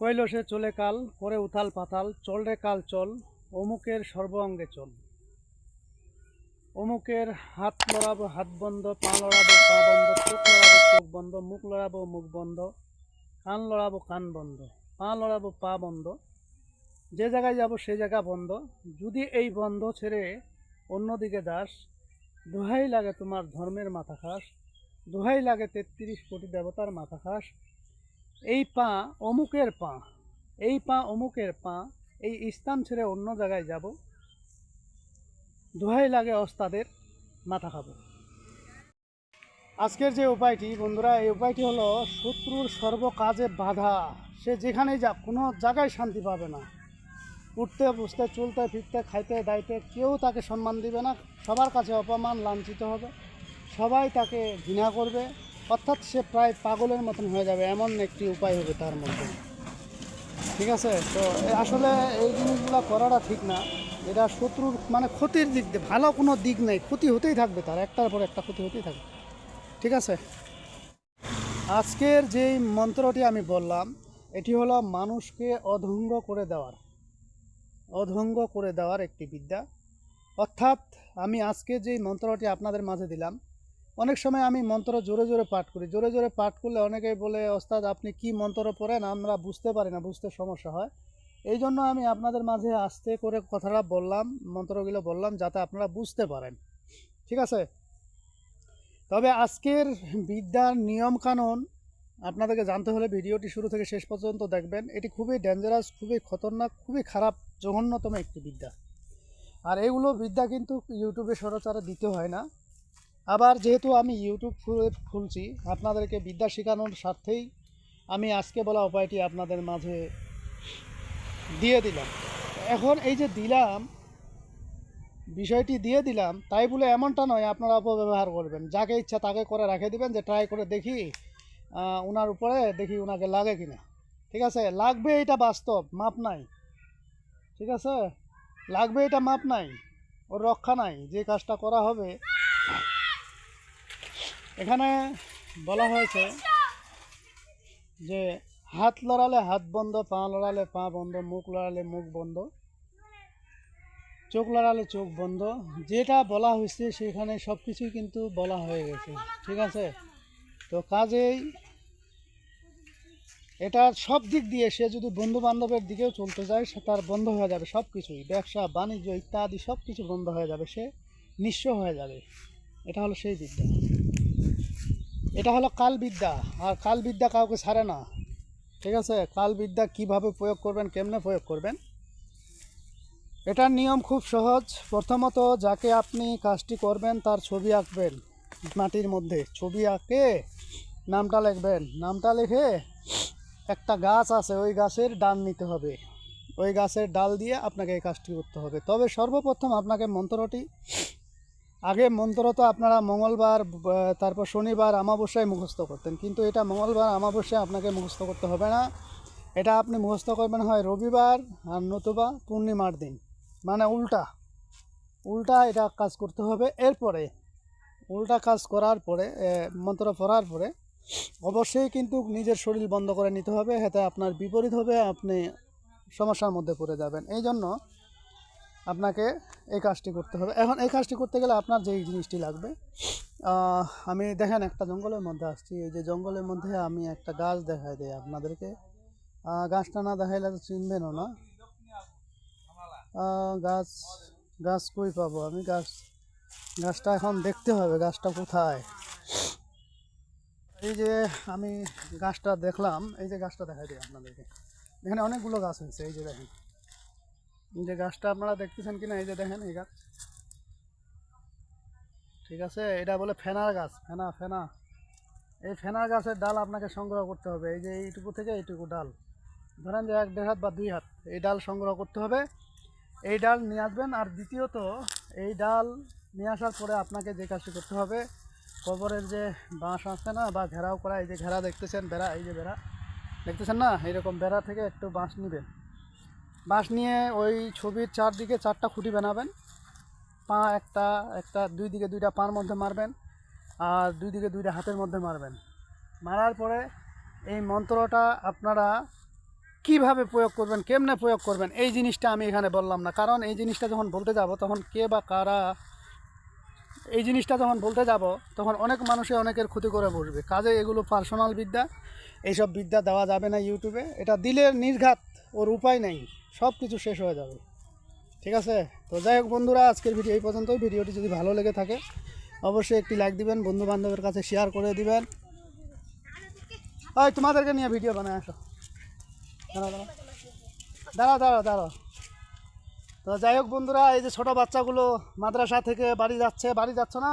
কইল সে চলে কাল করে উথাল পাতাল চল রে কাল চল, অমুকের সর্ব অঙ্গে চল। অমুকের হাত লড়াবো, হাত বন্ধ, পা লড়াবো, পা বন্ধ, চোখ লড়াবো, চোখ বন্ধ, মুখ লড়াবো, মুখ বন্ধ, কান লড়াবো, কান বন্ধ, পা লড়াবো, পা বন্ধ। যে জায়গায় যাব, সে জায়গা বন্ধ। যদি এই বন্ধ ছেড়ে অন্যদিকে যাস, দোহাই লাগে তোমার ধর্মের মাথা খাস, দোহাই লাগে তেত্রিশ কোটি দেবতার মাথা খাস এই পা অমুকের পা, এই পা অমুকের পা, এই স্থান ছেড়ে অন্য জায়গায় যাব। দোহাই লাগে ওস্তাদের, মাথা খাব। আজকের যে উপায়টি, বন্ধুরা, এই উপায়টি হলো শত্রুর সর্বকাজে বাধা। সে যেখানেই যাক, কোনো জায়গায় শান্তি পাবে না। উঠতে, বসতে, চলতে, ফিরতে, খাইতে, দাইতে, কেউ তাকে সম্মান দিবে না। সবার কাছে অপমান, লাঞ্ছিত হবে। সবাই তাকে ঘৃণা করবে। অর্থাৎ সে প্রায় পাগলের মতন হয়ে যাবে, এমন একটি উপায় হবে তার মধ্যে। ঠিক আছে? তো আসলে এই জিনিসগুলো করাটা ঠিক না। এটা শত্রুর মানে ক্ষতির দিক দিয়ে, ভালো কোনো দিক নেই। ক্ষতি হতেই থাকবে তার, একটার পর একটা ক্ষতি হতেই থাকবে। ঠিক আছে? আজকের যেই মন্ত্রটি আমি বললাম, এটি হলো মানুষকে অধঙ্গ করে দেওয়ার, অধঙ্গ করে দেওয়ার একটি বিদ্যা। অর্থাৎ আমি আজকে যেই মন্ত্রটি আপনাদের মাঝে দিলাম অনেক সময় আমি মন্ত্র জোরে জোরে পাঠ করি। জোরে জোরে পাঠ করলে অনেকেই বলে, ওস্তাদ, আপনি কি মন্ত্র পড়েন? আমরা বুঝতে পারি না, বুঝতে সমস্যা হয়। এই জন্য আমি আপনাদের মাঝে আস্তে করে কথাটা বললাম, মন্ত্রগুলো বললাম, যাতে আপনারা বুঝতে পারেন। ঠিক আছে? তবে আজকের বিদ্যার নিয়মকানুন আপনাদেরকে জানতে হলে ভিডিওটি শুরু থেকে শেষ পর্যন্ত দেখবেন। এটি খুবই ডেঞ্জারাস খুবই খতরনাক, খুবই খারাপ, জঘন্যতম একটি বিদ্যা। আর এগুলো বিদ্যা কিন্তু ইউটিউবে সরাসরি দিতে হয় না। আবার যেহেতু আমি ইউটিউব খুলে- খুলছি, আপনাদেরকে বিদ্যা শেখানোর স্বার্থেই আমি আজকে বলা উপায়টি আপনাদের মাঝে দিয়ে দিলাম। এখন এই যে দিলাম, বিষয়টি দিয়ে দিলাম, তাই বলে এমনটা নয়, আপনারা অপব্যবহার করবেন। যাকে ইচ্ছা তাকে করে রেখে দিবেন, যে ট্রাই করে দেখি ওনার উপরে দেখি ওনাকে লাগে কিনা। ঠিক আছে? লাগবে এটা বাস্তব, মাপ নাই। ঠিক আছে? লাগবে এটা মাপ নাই। ওর রক্ষা নাই। যে কাজটা করা হবে এখানে বলা হয়েছে যে হাত লড়ালে হাত বন্ধ, পা লড়ালে পা বন্ধ, মুখ লড়ালে মুখ বন্ধ, চোখ লড়ালে চোখ বন্ধ, যেটা বলা হয়েছে সেখানে সব কিছুই কিন্তু বলা হয়ে গেছে। ঠিক আছে? তো কাজেই এটা সব দিক দিয়ে সে যদি বন্ধু বান্ধবের দিকেও চলতে যায়, সে তার বন্ধ হয়ে যাবে সব কিছুই। ব্যবসা, বাণিজ্য ইত্যাদি সব কিছু বন্ধ হয়ে যাবে, সে নিঃস্ব হয়ে যাবে। এটা হলো সেই বিদ্যা এটা হলো কালবিদ্যা, আর কালবিদ্যা কাউকে ছাড়ে না। ঠিক আছে? কালবিদ্যা কীভাবে প্রয়োগ করবেন, কেমনে প্রয়োগ করবেন? এটার নিয়ম খুব সহজ। প্রথমত, যাকে আপনি কাজটি করবেন, তার ছবি আঁকবেন মাটির মধ্যে। ছবি আঁকে, নামটা লিখবেন। নামটা লিখে একটা গাছ আছে, ওই গাছের ডাল নিতে হবে। ওই গাছের ডাল দিয়ে আপনাকে এই কাজটি করতে হবে। তবে সর্বপ্রথম আপনাকে মন্ত্রটি আগে মন্ত্র তো আপনারা মঙ্গলবার তারপর শনিবার আমাবস্যায় মুখস্থ করতেন। কিন্তু এটা মঙ্গলবার আমাবস্যায় আপনাকে মুখস্থ করতে হবে না। এটা আপনি মুখস্থ করবেন হয় রবিবার আর নতুবা পূর্ণিমার দিন। মানে উল্টা। উল্টা এটা কাজ করতে হবে। এরপরে, উল্টা কাজ করার পরে মন্ত্র পড়ার পরে অবশ্যই কিন্তু নিজের শরীর বন্ধ করে নিতে হবে। এতে আপনার বিপরীত হবে, আপনি সমস্যার মধ্যে পড়ে যাবেন। এই জন্য আপনাকে এই কাজটি করতে হবে। এখন এই কাজটি করতে গেলে আপনার যেই জিনিসটি লাগবে আমি দেখেন একটা জঙ্গলের মধ্যে আসছি। এই যে জঙ্গলের মধ্যে আমি একটা গাছ দেখাই দিই আপনাদেরকে। গাছটা না দেখাইলে তো চিনবেনও না। গাছ গাছ কই পাবো আমি? গাছ, গাছটা এখন দেখতে হবে, গাছটা কোথায়? এই যে আমি গাছটা দেখলাম, এই যে গাছটা দেখাই দিই আপনাদেরকে। এখানে অনেকগুলো গাছ হয়েছে, এই যে দেখেন। যে গাছটা আপনারা দেখতেছেন কিনা, এই যে দেখেন এই গাছ। ঠিক আছে? এটা বলে ফেনার গাছ, ফেনা ফেনা। এই ফেনার গাছের ডাল আপনাকে সংগ্রহ করতে হবে। এই যে এইটুকু থেকে এইটুকু ডাল। ধরেন যে এক দেড় হাত বা দুই হাত, এই ডাল সংগ্রহ করতে হবে। এই ডাল নিয়ে আসবেন, আর দ্বিতীয়ত এই ডাল নিয়ে আসার পরে আপনাকে যে কাজটি করতে হবে, কবরের যে বাঁশ আছে না, বা ঘেরাও করা, এই যে ঘেরা দেখতেছেন, বেড়া, এই যে বেড়া। দেখতেছেন না? এইরকম বেড়া থেকে একটু বাঁশ নেবেন। বাঁশ নিয়ে ওই ছবির চারদিকে চারটা খুঁটি বানাবেন। পা একটা একটা, দুই দিকে দুইটা পার মধ্যে মারবেন আর দুই দিকে দুইটা হাতের মধ্যে মারবেন। মারার পরে এই মন্ত্রটা আপনারা কীভাবে প্রয়োগ করবেন, কেমনে প্রয়োগ করবেন, এই জিনিসটা আমি এখানে বললাম না। কারণ এই জিনিসটা যখন বলতে যাব, তখন কে বা কারা এই জিনিসটা যখন বলতে যাব, তখন অনেক মানুষে অনেকের ক্ষতি করে বসবে। কাজে এগুলো পার্সোনাল বিদ্যা, এইসব বিদ্যা দেওয়া যাবে না ইউটিউবে। এটা দিলের নির্ঘাত। ওর উপায় নেই, সব কিছু শেষ হয়ে যাবে। ঠিক আছে? তো যাই হোক বন্ধুরা, আজকের ভিডিও এই পর্যন্তই। ভিডিওটি যদি ভালো লেগে থাকে, অবশ্যই একটি লাইক দিবেন বন্ধু বান্ধবের কাছে শেয়ার করে দিবেন। ওই তোমাদেরকে নিয়ে ভিডিও বানায় আসো। দাঁড়া দাঁড়া দাঁড়া দাঁড়াও তো যাই হোক বন্ধুরা, এই যে ছোটো বাচ্চাগুলো মাদ্রাসা থেকে বাড়ি যাচ্ছে, বাড়ি যাচ্ছ না?